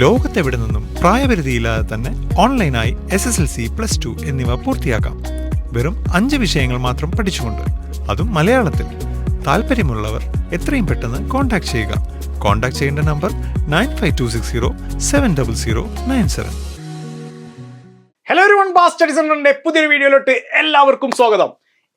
ലോകത്തെവിടെ നിന്നും പ്രായപരിധിയില്ലാതെ തന്നെ ഓൺലൈനായി S S L C plus two എന്നിവ പൂർത്തിയാക്കാം. വെറും അഞ്ച് വിഷയങ്ങൾ മാത്രം പഠിച്ചുകൊണ്ട്. അതും മലയാളത്തിൽ. താല്പര്യമുള്ളവർ എത്രയും പെട്ടെന്ന് കോൺടാക്ട് ചെയ്യുക. കോൺടാക്ട് ചെയ്യേണ്ട number nine five two six zero seven double zero nine seven hello ഒരു വൺ ബാസ് സ്റ്റഡി സെന്ററിന്റെ പുതിയൊരു വീഡിയോയിലോട്ട് എല്ലാവർക്കും സ്വാഗതം.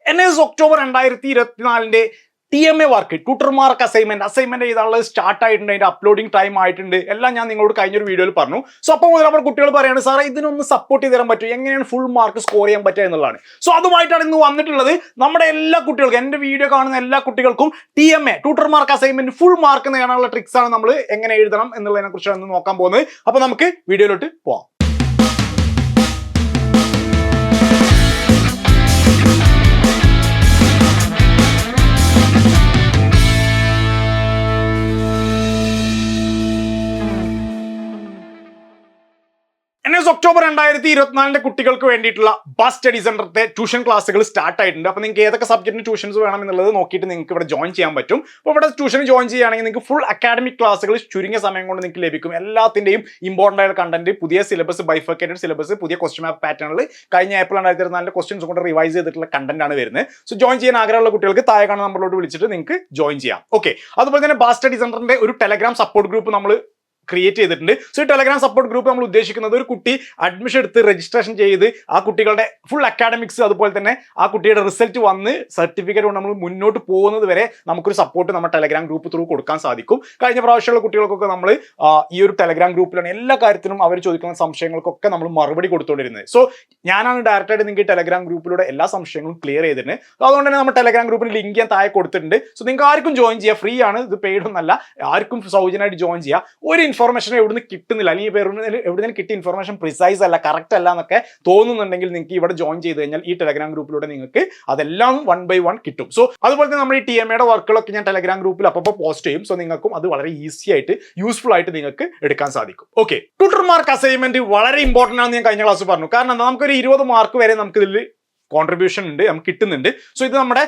എൻ എസ് ഒക്ടോബർ രണ്ടായിരത്തി ഇരുപത്തിനാലിന്റെ ടി എം എ വർക്ക് ട്യൂട്ടർമാർക്ക് അസൈൻമെന്റ് അസൈൻമെന്റ് ചെയ്താലുള്ള സ്റ്റാർട്ട് ആയിട്ടുണ്ട് അതിന്റെ അപ്ലോഡിംഗ് ടൈം ആയിട്ടുണ്ട്. എല്ലാം ഞാൻ നിങ്ങളോട് കഴിഞ്ഞൊരു വീഡിയോയിൽ പറഞ്ഞു. സോ അപ്പോൾ മുതൽ നമ്മുടെ കുട്ടികൾ പറയാണ് സാറേ ഇതിനൊന്ന് സപ്പോർട്ട് ചെയ്ത് തരാൻ പറ്റും എങ്ങനെയാണ് ഫുൾ മാർക്ക് സ്കോർ ചെയ്യാൻ പറ്റുക എന്നുള്ളതാണ്? സോ അതുമായിട്ടാണ് ഇന്ന് വന്നിട്ടുള്ളത്. നമ്മുടെ എല്ലാ കുട്ടികൾക്കും എന്റെ വീഡിയോ കാണുന്ന എല്ലാ കുട്ടികൾക്കും ടി എം എ ട്യൂട്ടർമാർക്ക് അസൈൻമെന്റ് ഫുൾ മാർക്ക് നേടാനുള്ള ട്രിക്സ് ആണ് നമ്മൾ എങ്ങനെ എഴുതണം എന്നുള്ളതിനെ കുറിച്ചാണ് നോക്കാൻ പോകുന്നത്. അപ്പോൾ നമുക്ക് വീഡിയോയിലോട്ട് പോവാം. എൻ ഒക്ടോബർ രണ്ടായിരത്തി ഇരുപത്തിനാലിന്റെ കുട്ടികൾക്ക് വേണ്ടിയിട്ടുള്ള ബസ് സ്റ്റഡി സെന്ററിന്റെ ട്യൂഷൻ ക്ലാസ്സുകൾ സ്റ്റാർട്ട് ആയിട്ടുണ്ട്. അപ്പോൾ നിങ്ങൾക്ക് ഏതൊക്കെ സബ്ജക്റ്റിന് ട്യൂഷൻസ് വേണം എന്നുള്ളത് നോക്കിയിട്ട് നിങ്ങൾക്ക് ഇവിടെ ജോയിൻ ചെയ്യാൻ പറ്റും. അപ്പോൾ ഇവിടെ ട്യൂഷൻ ജോയിൻ ചെയ്യുകയാണെങ്കിൽ നിങ്ങൾക്ക് ഫുൾ അക്കാഡമിക് ക്ലാസ്സുകൾ ചുരുങ്ങിയ സമയം കൊണ്ട് നിങ്ങൾക്ക് ലഭിക്കും. എല്ലാത്തിന്റെയും ഇമ്പോർട്ടന്റ് ആയ കണ്ടന്റ് പുതിയ സിലബസ് ബൈഫക്കേറ്റഡ് സിലബസ് പുതിയ ക്വസ്റ്റ്യൻ മാപ്പ് പാറ്റേണിൽ കഴിഞ്ഞ ഏപ്രിൽ രണ്ടായിരത്തി ഇരുപത്തിനാലിന്റെ ക്വസ്റ്റ്യൻസ് കൊണ്ട് റിവൈസ് ചെയ്തിട്ടുള്ള കണ്ടന്റ് ആണ് വരുന്നത്. സോ ജോയിൻ ചെയ്യാൻ ആഗ്രഹമുള്ള കുട്ടികൾക്ക് താഴെ കാണുന്ന നമ്പറിലോട്ട് വിളിച്ചിട്ട് നിങ്ങൾക്ക് ജോയിൻ ചെയ്യാം. ഓക്കെ അതുപോലെ തന്നെ ബാസ് സ്റ്റഡി സെന്ററിന്റെ ഒരു ടെലഗ്രാം സപ്പോർട്ട് ഗ്രൂപ്പ് നമ്മൾ ക്രിയേറ്റ് ചെയ്തിട്ടുണ്ട്. സോ ഈ ടെലഗ്രാം സപ്പോർട്ട് ഗ്രൂപ്പ് നമ്മൾ ഉദ്ദേശിക്കുന്നത് ഒരു കുട്ടി അഡ്മിഷൻ എടുത്ത് രജിസ്ട്രേഷൻ ചെയ്ത് ആ കുട്ടികളുടെ ഫുൾ അക്കാഡമിക്സ് അതുപോലെ തന്നെ ആ കുട്ടിയുടെ റിസൾട്ട് വന്ന് സർട്ടിഫിക്കറ്റ് കൊണ്ട് നമ്മൾ മുന്നോട്ട് പോകുന്നത് വരെ നമുക്കൊരു സപ്പോർട്ട് നമ്മുടെ ടെലഗ്രാം ഗ്രൂപ്പ് ത്രൂ കൊടുക്കാൻ സാധിക്കും. കഴിഞ്ഞ പ്രാവശ്യമുള്ള കുട്ടികൾക്കൊക്കെ നമ്മൾ ഈ ഒരു ടെലഗ്രാം ഗ്രൂപ്പിലാണ് എല്ലാ കാര്യത്തിനും അവർ ചോദിക്കുന്ന സംശയങ്ങൾക്കൊക്കെ നമ്മൾ മറുപടി കൊടുത്തുകൊണ്ടിരുന്നത് സോ ഞാനാണ് ഡയറക്റ്റായിട്ട് നിങ്ങൾക്ക് ടെലഗ്രാം ഗ്രൂപ്പിലൂടെ എല്ലാ സംശയങ്ങളും ക്ലിയർ ചെയ്തിട്ടുണ്ട്. അതുകൊണ്ട് തന്നെ നമ്മൾ ടെലഗ്രാം ഗ്രൂപ്പിന് ലിങ്ക് ഞാൻ താഴെ കൊടുത്തിട്ടുണ്ട്. സോ നിങ്ങൾക്ക് ആർക്കും ജോയിൻ ചെയ്യാം. ഫ്രീ ആണ്. ഇത് പെയ്ഡ് ഒന്നല്ല. ആർക്കും സൗജന്യമായിട്ട് ജോയിൻ ചെയ്യാം. ഒരു ഇൻഫർമേഷൻ എവിടുന്ന് കിട്ടുന്നില്ല. അല്ലെങ്കിൽ എവിടുന്ന് കിട്ടിയ ഇൻഫർമേഷൻ പ്രിസൈസ് അല്ല കറക്റ്റ് അല്ല എന്നൊക്കെ തോന്നുന്നുണ്ടെങ്കിൽ നിങ്ങൾക്ക് ഇവിടെ ജോയിൻ ചെയ്ത് കഴിഞ്ഞാൽ ഈ ടെലഗ്രാം ഗ്രൂപ്പിലൂടെ നിങ്ങൾക്ക് അതെല്ലാം വൺ ബൈ വൺ കിട്ടും. സോ അതുപോലെ തന്നെ നമ്മുടെ ഈ ടി എം എയുടെ വർക്കുകളൊക്കെ ഞാൻ ടെലഗ്രാം ഗ്രൂപ്പിൽ അപ്പോൾ പോസ്റ്റ് ചെയ്യും. സോ നിങ്ങൾക്കും അത് വളരെ ഈസി ആയിട്ട് യൂസ്ഫുൾ ആയിട്ട് നിങ്ങൾക്ക് എടുക്കാൻ സാധിക്കും. ഓക്കെ ട്യൂട്ടർ മാർക്ക് അസൈൻമെന്റ് വളരെ ഇമ്പോർട്ടന്റ് ആണെന്ന് ഞാൻ കഴിഞ്ഞ ക്ലാസ് പറഞ്ഞു. കാരണം നമുക്കൊരു ഇരുപത് മാർക്ക് വരെ നമുക്ക് ഇതിൽ കോൺട്രിബ്യൂഷൻ ഉണ്ട് നമുക്ക് കിട്ടുന്നുണ്ട്. സോ ഇത് നമ്മുടെ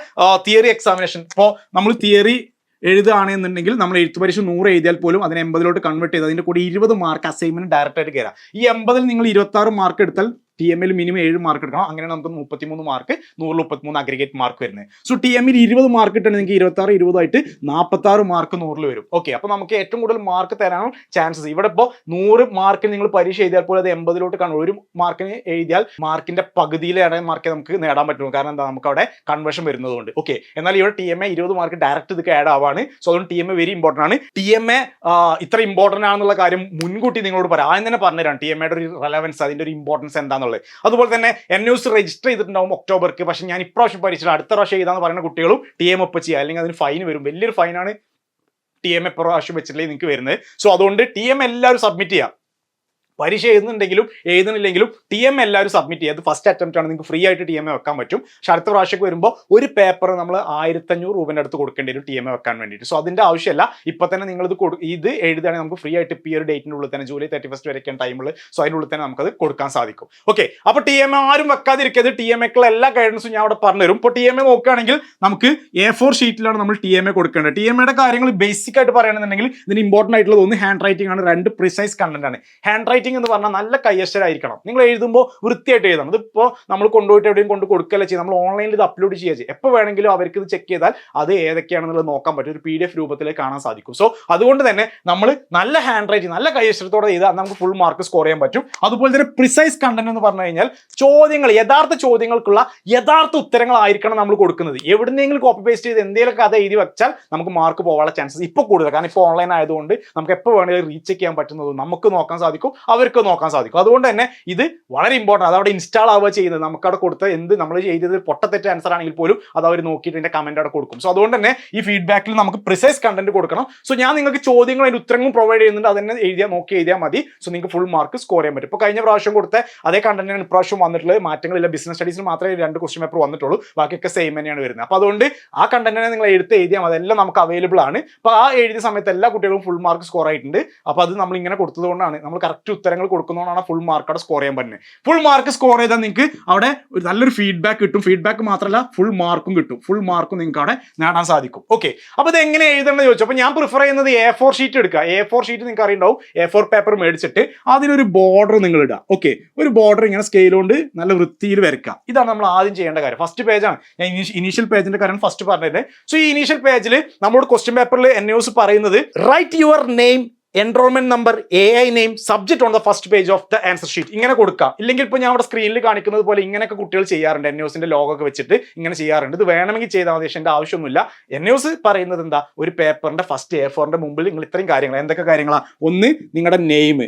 തിയറി എക്സാമിനേഷൻ ഇപ്പോൾ നമ്മൾ തിയറി എഴുതുകയാണെന്നുണ്ടെങ്കിൽ നമ്മൾ എഴുത്ത് പരീക്ഷ നൂറ് എഴുതിയാൽ പോലും അതിനെ എൺപതിലോട്ട് കൺവേർട്ട് ചെയ്ത് അതിന്റെ കൂടെ ഇരുപത് മാർക്ക് അസൈൻമെന്റ് ഡയറക്റ്റ് ആയിട്ട് കയറാം ഈ എൺപതിൽ നിങ്ങൾ ഇരുപത്തി ആറ് മാർക്ക് എടുത്താൽ ടി എമ്മിൽ മിനിമം ഏഴ് മാർക്ക് എടുക്കണം. അങ്ങനെ നമുക്ക് മുപ്പത്തിമൂന്ന് മാർക്ക് നൂറിൽ മുപ്പത്തിമൂന്ന് അഗ്രിഗേറ്റ് മാർക്ക് വരുന്നത്. സോ ടി എമ്മിൽ ഇരുപത് മാർക്ക് ഇട്ടാണ് നിങ്ങൾക്ക് ഇരുപത്തി ആറ് ഇരുപതായിട്ട് നാൽപ്പത്തി ആറ് മാർക്ക് നൂറിൽ വരും. ഓക്കെ അപ്പോൾ നമുക്ക് ഏറ്റവും കൂടുതൽ മാർക്ക് തരാനും ചാൻസസ് ഇവിടെ ഇപ്പോൾ നൂറ് മാർക്കിന് നിങ്ങൾ പരീക്ഷ എഴുതിയാൽ പോലും അത് എൺപതിലോട്ട് കാണും ഒരു മാർക്കിന് എഴുതിയാൽ മാർക്കിന്റെ പകുതിയിലാണ് മാർക്ക് നമുക്ക് നേടാൻ പറ്റുള്ളൂ. കാരണം എന്താ? നമുക്ക് അവിടെ കൺവേർഷൻ വരുന്നതുകൊണ്ട്. ഓക്കെ എന്നാൽ ഇവിടെ ടി എം എ ഇരുപത് മാർക്ക് ഡയറക്റ്റ് ഇത് ആഡ് ആവാണ്. സോ അതുകൊണ്ട് T M A very important ആണ്. ടി എം എ ഇത്ര ഇമ്പോർട്ടന്റ് ആണെന്നുള്ള കാര്യം മുൻകൂട്ടി നിങ്ങളോട് പറയാം. ആദ്യം തന്നെ പറഞ്ഞുതരാം. ടി എം എയുടെ ഒരു റെലവൻസ് അതിന്റെ ഒരു ഇമ്പോർട്ടൻസ് എന്താണെന്നുള്ളത് അതുപോലെ തന്നെ എൻ ന്യൂസ് രജിസ്റ്റർ ചെയ്തിട്ടുണ്ടാവും ഒക്ടോബർക്ക് പക്ഷെ ഞാൻ ഇപ്രാവശ്യം പരീക്ഷ അടുത്ത പ്രാവശ്യം ചെയ്താന്ന് പറയുന്ന കുട്ടികളും ടി എം ഒപ്പ് ചെയ്യുക അല്ലെങ്കിൽ അതിന് ഫൈൻ വരും. വലിയൊരു ഫൈനാണ് ടി എം എ പ്രാവശ്യം നിങ്ങൾക്ക് വരുന്നത്. സോ അതുകൊണ്ട് ടി എം എല്ലാവരും സബ്മിറ്റ് ചെയ്യുക പരീക്ഷ എഴുതുന്നുണ്ടെങ്കിലും എഴുതുന്നില്ലെങ്കിലും ടി എം എല്ലാവരും സബ്മിറ്റ് ചെയ്യുക അത് ഫസ്റ്റ് അറ്റംപ്റ്റ് ആണ്. നിങ്ങൾക്ക് ഫ്രീ ആയിട്ട് ടി എം എ വെക്കാൻ പറ്റും. പക്ഷെ അടുത്ത പ്രാവശ്യമൊക്കെ വരുമ്പോൾ ഒരു പേപ്പർ നമ്മൾ ആയിരത്തഞ്ഞൂറ് രൂപേന്റെ അടുത്ത് കൊടുക്കേണ്ടി വരും ടി എം എ വെക്കാൻ വേണ്ടിയിട്ട്. സോ അതിന്റെ ആവശ്യമില്ല ഇപ്പം തന്നെ നിങ്ങൾ ഇത് കൊടു ഇത് എഴുതുകയാണെങ്കിൽ നമുക്ക് ഫ്രീ ആയിട്ട് ഈ ഒരു ഡേറ്റിന്റെ ഉള്ളിൽ തന്നെ ജൂലൈ തേർട്ടി ഫസ്റ്റ് വരെയൊക്കെയാണ് ടൈമിൽ സോ അതിനുള്ളിൽ തന്നെ നമുക്കത് കൊടുക്കാൻ സാധിക്കും. ഓക്കെ അപ്പോൾ ടി എം എ ആരും വെക്കാതിരിക്കരുത്. ടി എം എക്കുള്ള എല്ലാ ഗൈഡൻസും ഞാൻ അവിടെ പറഞ്ഞുതരും. ഇപ്പോൾ ടി എം എ നോക്കുകയാണെങ്കിൽ നമുക്ക് എ ഫോർ ഷീറ്റിലാണ് നമ്മൾ ടി എം എ കൊടുക്കേണ്ടത്. ടി എം എയുടെ കാര്യങ്ങൾ ബേസിക് ആയിട്ട് പറയുകയാണെന്നുണ്ടെങ്കിൽ ഇതിന് ഇമ്പോർട്ടന്റ് ആയിട്ടുള്ളത് ഒന്ന് ഹാൻഡ് റൈറ്റിംഗ് ആണ്. രണ്ട് പ്രിസൈസ് കണ്ടന്റ് ആണ്. ഹാൻഡ് റൈറ്റിംഗ് എന്ന് പറഞ്ഞാൽ നല്ല കയ്യശ്ശരായിരിക്കണം നിങ്ങൾ എഴുതുമ്പോൾ വൃത്തിയായിട്ട് എഴുതണം. ഇതിപ്പോൾ നമ്മൾ കൊണ്ടുപോയിട്ട് എവിടെയും കൊണ്ട് കൊടുക്കല്ല ചെയ്യും നമ്മൾ ഓൺലൈനിൽ ഇത് അപ്ലോഡ് ചെയ്യുക. ചെയ്യും എപ്പോൾ വേണമെങ്കിലും അവർക്ക് ഇത് ചെക്ക് ചെയ്താൽ അത് ഏതൊക്കെയാണെന്നുള്ളത് നോക്കാൻ പറ്റും. ഒരു പി ഡി എഫ് രൂപത്തിൽ കാണാൻ സാധിക്കും. സോ അതുകൊണ്ട് തന്നെ നമ്മൾ നല്ല ഹാൻഡ് റൈറ്റിംഗ് നല്ല കയ്യശ്ശരത്തോടെ ചെയ്താൽ നമുക്ക് ഫുൾ മാർക്ക് സ്കോർ ചെയ്യാൻ പറ്റും. അതുപോലെ തന്നെ പ്രിസൈസ് കണ്ടന്റ് എന്ന് പറഞ്ഞു കഴിഞ്ഞാൽ ചോദ്യങ്ങൾ യഥാർത്ഥ ചോദ്യങ്ങൾക്കുള്ള യഥാർത്ഥ ഉത്തരങ്ങളായിരിക്കണം നമ്മൾ കൊടുക്കുന്നത്. എവിടുന്നെങ്കിലും കോപ്പി പേസ്റ്റ് ചെയ്ത് എന്തെങ്കിലുമൊക്കെ കഥ എഴുതി വെച്ചാൽ നമുക്ക് മാർക്ക് പോകാനുള്ള ചാൻസസ് ഇപ്പോൾ കൂടുതൽ കാരണം ഇപ്പോൾ ഓൺലൈൻ ആയതുകൊണ്ട് നമുക്ക് എപ്പോൾ വേണമെങ്കിലും റീച്ച് ചെയ്യാൻ പറ്റുന്നതും നമുക്ക് നോക്കാൻ സാധിക്കും. അവർക്ക് നോക്കാൻ സാധിക്കും. അതുകൊണ്ട് തന്നെ ഇത് വളരെ ഇമ്പോർട്ടന്റ് അത് അവിടെ ഇൻസ്റ്റാൾ ആവുക ചെയ്യുന്നത്. നമുക്കവിടെ കൊടുത്ത എന്ത് നമ്മൾ ചെയ്തത് പൊട്ടത്തെറ്റ ആൻസർ ആണെങ്കിൽ പോലും അത് അവർ നോക്കിയിട്ട് എന്റെ കമന്റ് അവിടെ കൊടുക്കും. സോ അതുകൊണ്ട് തന്നെ ഈ ഫീഡ്ബാക്കിൽ നമുക്ക് പ്രിസൈസ് കണ്ടന്റ് കൊടുക്കണം. സോ ഞാൻ നിങ്ങൾക്ക് ചോദ്യങ്ങൾ അതിന്റെ ഉത്തരങ്ങളും പ്രൊവൈഡ് ചെയ്യുന്നുണ്ട്. അതന്നെ തന്നെ എഴുതിയാൽ നോക്കി എഴുതിയാൽ മതി. സോ നിങ്ങൾക്ക് ഫുൾ മാർക്ക് സ്കോർ ചെയ്യാൻ പറ്റും. ഇപ്പോൾ കഴിഞ്ഞ പ്രാവശ്യം കൊടുത്ത അതേ കണ്ടന്റാണ് ഇപ്രാവശ്യം വന്നിട്ടുള്ളത് മാറ്റങ്ങളില്ല. ബിസിനസ് സ്റ്റഡീസിന് മാത്രമേ രണ്ട് ക്വസ്റ്റ്യൻ പേപ്പർ വന്നിട്ടുള്ളൂ. ബാക്കിയൊക്കെ സെയിം തന്നെയാണ് വരുന്നത്. അപ്പോൾ അതുകൊണ്ട് ആ കണ്ടന്റിനെ നിങ്ങൾ എടുത്ത് എഴുതിയാൽ അതെല്ലാം നമുക്ക് അവൈലബിൾ ആണ്. അപ്പോൾ ആ എഴുതിയ സമയത്ത് എല്ലാ കുട്ടികളും ഫുൾ മാർക്ക് സ്കോർ ആയിട്ടുണ്ട്. അപ്പോൾ അത് നമ്മൾ ഇങ്ങനെ കൊടുത്തതുകൊണ്ടാണ് നമ്മൾ കറക്റ്റ് ഉത്തരം ഉത്തരങ്ങൾ കൊടുക്കുന്നതുകൊണ്ടാണ് ഫുൾ മാർക്ക് അവിടെ സ്കോർ ചെയ്യാൻ പറ്റുന്നത്. ഫുൾ മാർക്ക് സ്കോർ ചെയ്താൽ നിങ്ങൾക്ക് അവിടെ ഒരു നല്ലൊരു ഫീഡ്ബാക്ക് കിട്ടും. ഫീഡ്ബാക്ക് മാത്രമല്ല ഫുൾ മാർക്കും കിട്ടും. ഫുൾ മാർക്കും നിങ്ങൾക്ക് അവിടെ നേടാൻ സാധിക്കും. ഓക്കെ അപ്പോൾ ഇത് എങ്ങനെ എഴുതണമെന്ന് ചോദിച്ചു. അപ്പോൾ ഞാൻ പ്രിഫർ ചെയ്യുന്നത് എ ഫോർ ഷീറ്റ് എടുക്കുക. എ ഫോർ ഷീറ്റ് നിങ്ങൾക്ക് അറിയുണ്ടാവും. എ ഫോർ പേപ്പർ മേടിച്ചിട്ട് അതിനൊരു ബോർഡർ നിങ്ങൾ ഇടുക. ഓക്കെ ഒരു ബോർഡർ ഇങ്ങനെ സ്കെയിൽ കൊണ്ട് നല്ല വൃത്തിയിൽ വരയ്ക്കുക. ഇതാണ് നമ്മൾ ആദ്യം ചെയ്യേണ്ട കാര്യം. ഫസ്റ്റ് പേജാണ് ഞാൻ ഇനീഷ്യൽ പേജിന്റെ കാര്യം ഫസ്റ്റ് പറഞ്ഞത് സോ ഈ ഇനീഷ്യൽ പേജിൽ നമ്മളോട് ക്വസ്റ്റ്യൻ പേപ്പറിൽ എൻ പറയുന്നത് write your name enrolment number A I name subject on the first page of the answer sheet ഇങ്ങനെ കൊടുക്കാം. ഇല്ലെങ്കിൽ ഇപ്പോൾ ഞാൻ അവിടെ സ്ക്രീനിൽ കാണിക്കുന്നത് പോലെ ഇങ്ങനെയൊക്കെ കുട്ടികൾ ചെയ്യാറുണ്ട്. എൻ ന്യൂസിന്റെ ലോഗൊക്കെ വെച്ചിട്ട് ഇങ്ങനെ ചെയ്യാറുണ്ട്. ഇത് വേണമെങ്കിൽ ചെയ്താൽ മതി എന്റെ ആവശ്യമൊന്നുമില്ല. എൻ ന്യൂസ് പറയുന്നത് എന്താ? ഒരു പേപ്പറിന്റെ ഫസ്റ്റ് എ ഫോറിന്റെ മുമ്പിൽ നിങ്ങൾ ഇത്രയും കാര്യങ്ങൾ എന്തൊക്കെ കാര്യങ്ങളാണ് ഒന്ന് നിങ്ങളുടെ നെയിം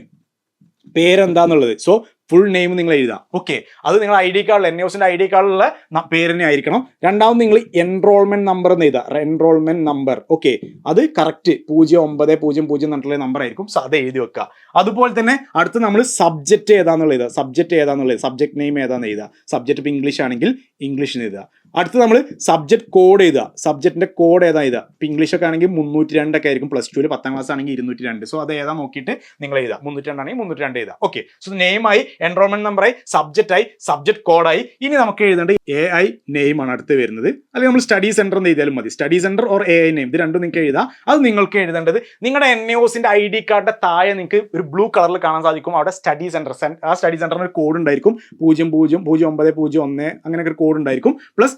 പേരെന്താന്നുള്ളത്. സോ ഫുൾ നെയിം നിങ്ങൾ എഴുതാം. ഓക്കെ അത് നിങ്ങൾ ഐ ഡി കാർഡിൽ എൻ ന്യൂസിന്റെ ഐ ഡി കാർഡിലുള്ള പേര് തന്നെ ആയിരിക്കണം. രണ്ടാമത് നിങ്ങൾ എൻറോൾമെന്റ് നമ്പർ എന്ന് എഴുതുക എൻറോൾമെന്റ് നമ്പർ ഓക്കെ അത് കറക്റ്റ് പൂജ്യം ഒമ്പത് പൂജ്യം പൂജ്യം എന്നിട്ടുള്ള നമ്പർ ആയിരിക്കും. സോ അത് എഴുതി വെക്കുക അതുപോലെ തന്നെ അടുത്ത് നമ്മൾ സബ്ജക്റ്റ് ഏതാന്നുള്ളത് എഴുതുക സബ്ജക്റ്റ് ഏതാന്നുള്ളത്. സബ്ജക്ട് നെയിം ഏതാന്ന് എഴുതുക സബ്ജക്റ്റ് ഇപ്പോൾ ഇംഗ്ലീഷ് ആണെങ്കിൽ ഇംഗ്ലീഷിന് എഴുതുക അടുത്ത് നമ്മൾ സബ്ജക്ട് കോഡ് എഴുതുക. സബ്ജക്റ്റിന്റെ കോഡ് ഏതാ ഇതാ ഇപ്പം ഇംഗ്ലീഷ് ഒക്കെ ആണെങ്കിൽ മുന്നൂറ്റി രണ്ടൊക്കെ ആയിരിക്കും. പ്ലസ് ടുവിൽ പത്താം ക്ലാസ് ആണെങ്കിൽ ഇരുന്നൂറ്റി രണ്ട് സോ അത് ഏതാ നോക്കിയിട്ട് നിങ്ങൾ എഴുതുക. മുന്നൂറ്റി രണ്ടാണെങ്കിൽ മുന്നൂറ്റി രണ്ട് എഴുതുക. ഓക്കെ സോ നെയിമായി എൻറോൾമെന്റ് നമ്പറായി സബ്ജക്റ്റ് ആയി സബ്ജക്ട് കോഡായി ഇനി നമുക്ക് എഴുതേണ്ട എ ഐ നെയിമാണ് അടുത്ത് വരുന്നത്. അല്ലെങ്കിൽ നമ്മൾ സ്റ്റഡി സെന്റർ എന്ന് എഴുതിയാലും മതി. Study centre or A I name ഇത് രണ്ടും നിങ്ങൾക്ക് എഴുതാം. അത് നിങ്ങൾക്ക് എഴുതേണ്ടത് നിങ്ങളുടെ എൻ എസിന്റെ ഐ ഡി കാർഡിന്റെ താഴെ നിങ്ങൾക്ക് ഒരു ബ്ലൂ കളറിൽ കാണാൻ സാധിക്കും. അവിടെ സ്റ്റഡി സെന്റർ ആ സ്റ്റഡി സെന്ററിന് ഒരു കോഡ് ഉണ്ടായിരിക്കും. പൂജ്യം പൂജ്യം പൂജ്യം ഒമ്പത് പൂജ്യം ഒന്ന് അങ്ങനെയൊക്കെ ഒരു കോഡ് ഉണ്ടായിരിക്കും. പ്ലസ്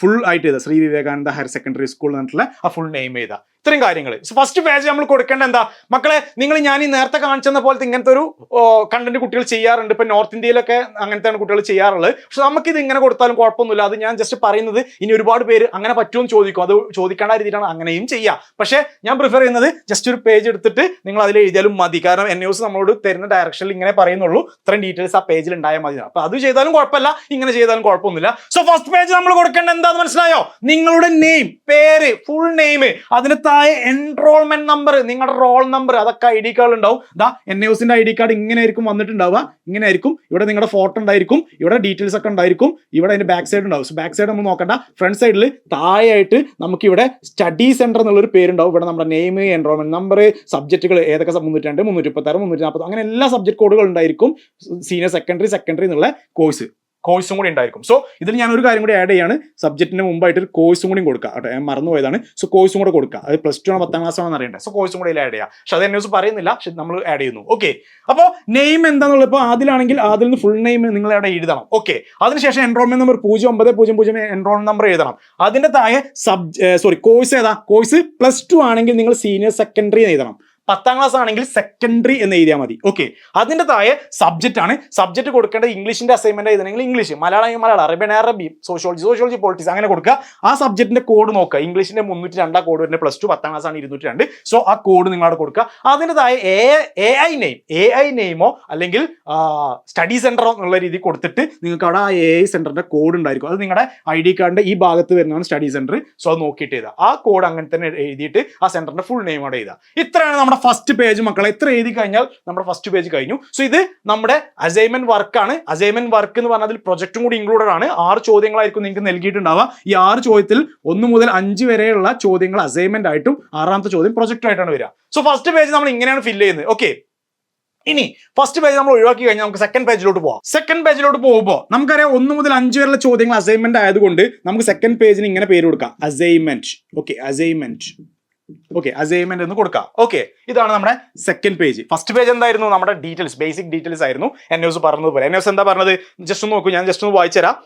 ഫുൾ ആയിട്ട് ചെയ്താൽ Shri Vivekananda higher secondary school എന്നിട്ടുള്ള ആ ഫുൾ നെയിം ചെയ്താൽ ഇത്രയും കാര്യങ്ങൾ ഫസ്റ്റ് പേജ് നമ്മൾ കൊടുക്കേണ്ട എന്താ? മക്കളെ നിങ്ങൾ ഞാൻ ഈ നേരത്തെ കാണിച്ചെന്ന പോലത്തെ ഇങ്ങനത്തെ ഒരു കണ്ടന്റ് കുട്ടികൾ ചെയ്യാറുണ്ട്. ഇപ്പൊ നോർത്ത് ഇന്ത്യയിലൊക്കെ അങ്ങനത്തെയാണ് കുട്ടികൾ ചെയ്യാറുള്ളത്. പക്ഷെ നമുക്ക് ഇത് ഇങ്ങനെ കൊടുത്താലും കുഴപ്പമൊന്നുമില്ല. അത് ഞാൻ ജസ്റ്റ് പറയുന്നത് ഇനി ഒരുപാട് പേര് അങ്ങനെ പറ്റുമെന്ന് ചോദിക്കും. അത് ചോദിക്കേണ്ട രീതിയിലാണ് അങ്ങനെയും ചെയ്യാം. പക്ഷെ ഞാൻ പ്രിഫർ ചെയ്യുന്നത് ജസ്റ്റ് ഒരു പേജ് എടുത്തിട്ട് നിങ്ങൾ അതിൽ എഴുതിയാലും മതി. കാരണം എൻ ന്യൂസ് നമ്മളോട് തരുന്ന ഡയറക്ഷനിൽ ഇങ്ങനെ പറയുന്നുള്ളൂ. ഇത്രയും ഡീറ്റെയിൽസ് ആ പേജിൽ ഉണ്ടായാൽ മതി. അപ്പൊ അത് ചെയ്താലും കുഴപ്പമില്ല. ഇങ്ങനെ ചെയ്താലും കുഴപ്പമൊന്നുമില്ല. സോ ഫസ്റ്റ് പേജ് നമ്മൾ കൊടുക്കേണ്ട എന്താന്ന് മനസ്സിലായോ? നിങ്ങളുടെ നെയിം പേര് ഫുൾ നെയിം അതിന് താഴെ എൻറോൾമെന്റ് നമ്പർ നിങ്ങളുടെ റോൾ നമ്പർ അതൊക്കെ ഐ ഡി കാർഡ് ഉണ്ടാവും. ദാ എൻ ന്യൂസിന്റെ ഐ ഡി കാർഡ് ഇങ്ങനെ ആയിരിക്കും വന്നിട്ടുണ്ടാവുക. ഇങ്ങനെ ആയിരിക്കും ഇവിടെ നിങ്ങളുടെ ഫോട്ടോ ഉണ്ടായിരിക്കും. ഇവിടെ ഡീറ്റെയിൽസ് ഒക്കെ ഉണ്ടായിരിക്കും. ഇവിടെ അതിന്റെ ബാക്ക് സൈഡ് ഉണ്ടാവും. ബാക്ക് സൈഡ് നമ്മൾ നോക്കണ്ട. ഫ്രണ്ട് സൈഡിൽ താഴെയായിട്ട് നമുക്ക് ഇവിടെ സ്റ്റഡി സെന്റർ എന്നുള്ളൊരു പേരുണ്ടാവും. ഇവിടെ നമ്മുടെ നെയിം എൻറോൾമെന്റ് നമ്പർ സബ്ജക്റ്റുകൾ ഏതൊക്കെ മുന്നൂറ്റി രണ്ട് മുന്നൂറ്റി മുപ്പത്തി ആറ് മുന്നൂറ്റി നാൽപ്പത് അങ്ങനെ എല്ലാ സബ്ജക്ട് കോഡുകൾ ഉണ്ടായിരിക്കും. സീനിയർ സെക്കൻഡറി സെക്കൻഡറി എന്നുള്ള കോഴ്സ് കോഴ്സും കൂടി ഉണ്ടായിരിക്കും. സോ ഇതിൽ ഞാൻ ഒരു കാര്യം കൂടി ആഡ് ചെയ്യാണ്. സബ്ജക്റ്റിന് മുമ്പായിട്ട് ഒരു കോഴ്സും കൂടി കൊടുക്കുക കേട്ടോ ഞാൻ മറന്നുപോയതാണ്. സോ കോഴ്സും കൂടെ കൊടുക്കുക അത് പ്ലസ് ടു ആണോ പത്താം ക്ലാസ് ആണോ അറിയണ്ടേ സോ കോഴ്സും കൂടി ആഡ് ചെയ്യാം. പക്ഷെ അത് ന്യൂസ് പറയുന്നില്ല. പക്ഷെ നമ്മൾ ആഡ് ചെയ്യുന്നു. ഓക്കെ അപ്പോൾ നെയിം എന്താണെന്നുള്ളത് ഇപ്പോൾ ആദിലാണെങ്കിൽ ആദിൽ നിന്ന് ഫുൾ നെയിം നിങ്ങൾ അവിടെ എഴുതണം. ഓക്കെ അതിനുശേഷം എൻറോൾമെന്റ് നമ്പർ പൂജ്യം ഒമ്പത് പൂജ്യം പൂജ്യം എൻറോൾമെന്റ് നമ്പർ എഴുതണം. അതിന്റെ താഴെ സബ് സോറി കോഴ്സ് ഏതാ? കോഴ്സ് പ്ലസ് ടു ആണെങ്കിൽ നിങ്ങൾ സീനിയർ സെക്കൻഡറി എഴുതണം. പത്താം ക്ലാസ് ആണെങ്കിൽ സെക്കൻഡറി എന്ന് എഴുതിയാൽ മതി. ഓക്കെ അതിന്റെ താഴെ സബ്ജക്റ്റ് ആണ്. സബ്ജക്റ്റ് കൊടുക്കേണ്ടത് ഇംഗ്ലീഷിന്റെ അസൈൻമെന്റ് എഴുതണമെങ്കിൽ ഇംഗ്ലീഷ് മലയാളം മലയാളം അറബി അറബി സോഷ്യോളജി സോഷ്യോളജി പൊളിറ്റിക്സ് അങ്ങനെ കൊടുക്കുക. ആ സബ്ജക്റ്റിന്റെ കോഡ് നോക്കുക. ഇംഗ്ലീഷിന്റെ മുന്നൂറ്റി രണ്ടാം കോഡ് വരുന്നത് പ്ലസ് ടു പത്താം ക്ലാസ് ആണ് ഇരുന്നൂറ്റി രണ്ട് സോ ആ കോഡ് നിങ്ങളവിടെ കൊടുക്കുക. അതിന്റെ താഴെ A I name A I നെയിമോ അല്ലെങ്കിൽ സ്റ്റഡി സെന്ററോ എന്നുള്ള രീതി കൊടുത്തിട്ട് നിങ്ങൾക്ക് അവിടെ ആ എ ഐ സെന്ററിന്റെ കോഡ് ഉണ്ടായിരിക്കും. അത് നിങ്ങളുടെ ഐ ഡി കാർഡിന്റെ ഈ ഭാഗത്ത് വരുന്നതാണ് സ്റ്റഡി സെന്റർ സോ അത് നോക്കിയിട്ട് ചെയ്താൽ ആ കോഡ് അങ്ങനെ തന്നെ എഴുതിയിട്ട് ആ സെന്ററിന്റെ ഫുൾ നെയിം അവിടെ ചെയ്താൽ ഇത്രയാണ് നമ്മുടെ ഫസ്റ്റ് പേജ് മക്കളെ എത്ര എഴുതി കഴിഞ്ഞാൽ നമ്മുടെ ഫസ്റ്റ് പേജ് കഴിഞ്ഞു. സോ ഇത് നമ്മുടെ അസൈൻമെന്റ് വർക്കാണ് അസൈൻമെന്റ് വർക്ക് എന്ന് പറഞ്ഞാൽ പ്രൊജക്റ്റും കൂടി ഇൻക്ലൂഡഡ് ആണ്. ആറ് ചോദ്യങ്ങളായിരിക്കും നിങ്ങൾക്ക് നൽകിയിട്ടുണ്ടാവുക. ഈ ആറ് ചോദ്യത്തിൽ ഒന്ന് മുതൽ അഞ്ച് വരെയുള്ള ചോദ്യങ്ങൾ അസൈൻമെന്റ് ആയിട്ടും ആറാമത്തെ ചോദ്യം പ്രൊജക്റ്റ് ആയിട്ടാണ് വരിക. സോ ഫസ്റ്റ് പേജ് നമ്മൾ ഇങ്ങനെയാണ് ഫില്ല് ചെയ്യുന്നത്. ഓക്കെ ഇനി ഫസ്റ്റ് പേജ് നമ്മൾ ഒഴിവാക്കി കഴിഞ്ഞാൽ നമുക്ക് സെക്കൻഡ് പേജിലോട്ട് പോവാം. സെക്കൻഡ് പേജിലോട്ട് പോകുമ്പോൾ നമുക്കറിയാം ഒന്ന് മുതൽ അഞ്ച് വരെയുള്ള ചോദ്യങ്ങൾ അസൈൻമെന്റ് ആയതുകൊണ്ട് നമുക്ക് സെക്കൻഡ് പേജിന് ഇങ്ങനെ പേര് കൊടുക്കാം. Assignment okay assignment okay assignment എന്ന് കൊടുക്കാം. ഓക്കെ ഇതാണ് നമ്മുടെ സെക്കൻഡ് പേജ് ഫസ്റ്റ് പേജ് എന്തായിരുന്നു? നമ്മുടെ ഡീറ്റെയിൽസ് ബേസിക് ഡീറ്റെയിൽസ് ആയിരുന്നു. എൻ എസ് പറഞ്ഞത് പോലെ. എൻ എസ് എന്താ പറഞ്ഞത്? ജസ്റ്റ് ഒന്ന് നോക്കൂ ഞാൻ ജസ്റ്റ് ഒന്ന് വായിച്ചുതരാം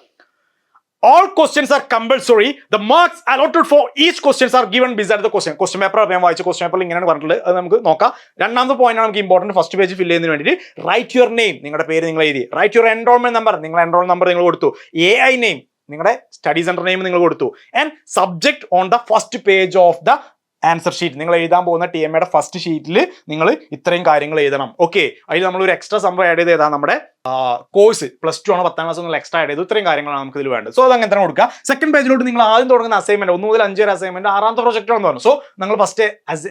all questions are compulsory. The marks allotted for each questions are given beside the question. Question paper ഞാൻ വായിച്ച question paper ഇങ്ങനെയാണ് പറഞ്ഞിട്ടുള്ളത്. അത് നമുക്ക് നോക്കാം. രണ്ടാമത്തെ പോയിന്റ് ആണ് നമുക്ക് ഇമ്പോർട്ടന്റ് ഫസ്റ്റ് പേജ് ഫില്ല് ചെയ്യുന്നതിന് വേണ്ടിയിട്ട്. റൈറ്റ് യുവർ നെയിം നിങ്ങളുടെ പേര് നിങ്ങൾ എഴുതി. റൈറ്റ് യുവർ എൻറോൾമെന്റ് നമ്പർ നിങ്ങളുടെ എൻറോൾ നമ്പർ നിങ്ങൾ കൊടുത്തു. എ ഐ നെയിം നിങ്ങളുടെ സ്റ്റഡി സെന്റർ നെയിം നിങ്ങൾ കൊടുത്തു. And subject on the first page of the answer sheet നിങ്ങൾ എഴുതാൻ പോകുന്ന ടി എം എയുടെ ഫസ്റ്റ് ഷീറ്റിൽ നിങ്ങൾ ഇത്രയും കാര്യങ്ങൾ എഴുതണം. ഓക്കെ അതിൽ നമ്മൾ ഒരു എക്സ്ട്രാ സംഭവം ആഡ് ചെയ്ത് ഏതാ? നമ്മുടെ കോഴ്സ് പ്ലസ് ടു ആണോ പത്താം ക്ലാസ് ഒന്നും എക്സ്ട്രാ ആഡ് ചെയ്തു. ഇത്രയും കാര്യങ്ങളാണ് നമുക്ക് ഇതിൽ വേണ്ടത്. സോ അത് അങ്ങനെ തന്നെ കൊടുക്കുക സെക്കൻഡ് പേജിലോട്ട് നിങ്ങൾ ആദ്യം തുടങ്ങുന്ന അസൈൻമെന്റ് ഒന്ന് മുതൽ അഞ്ച് വരെ അസൈൻമെന്റ് ആറാമത്തെ പ്രൊജക്റ്റ് ആണെന്ന് പറഞ്ഞു. സോ നിങ്ങൾ ഫസ്റ്റ്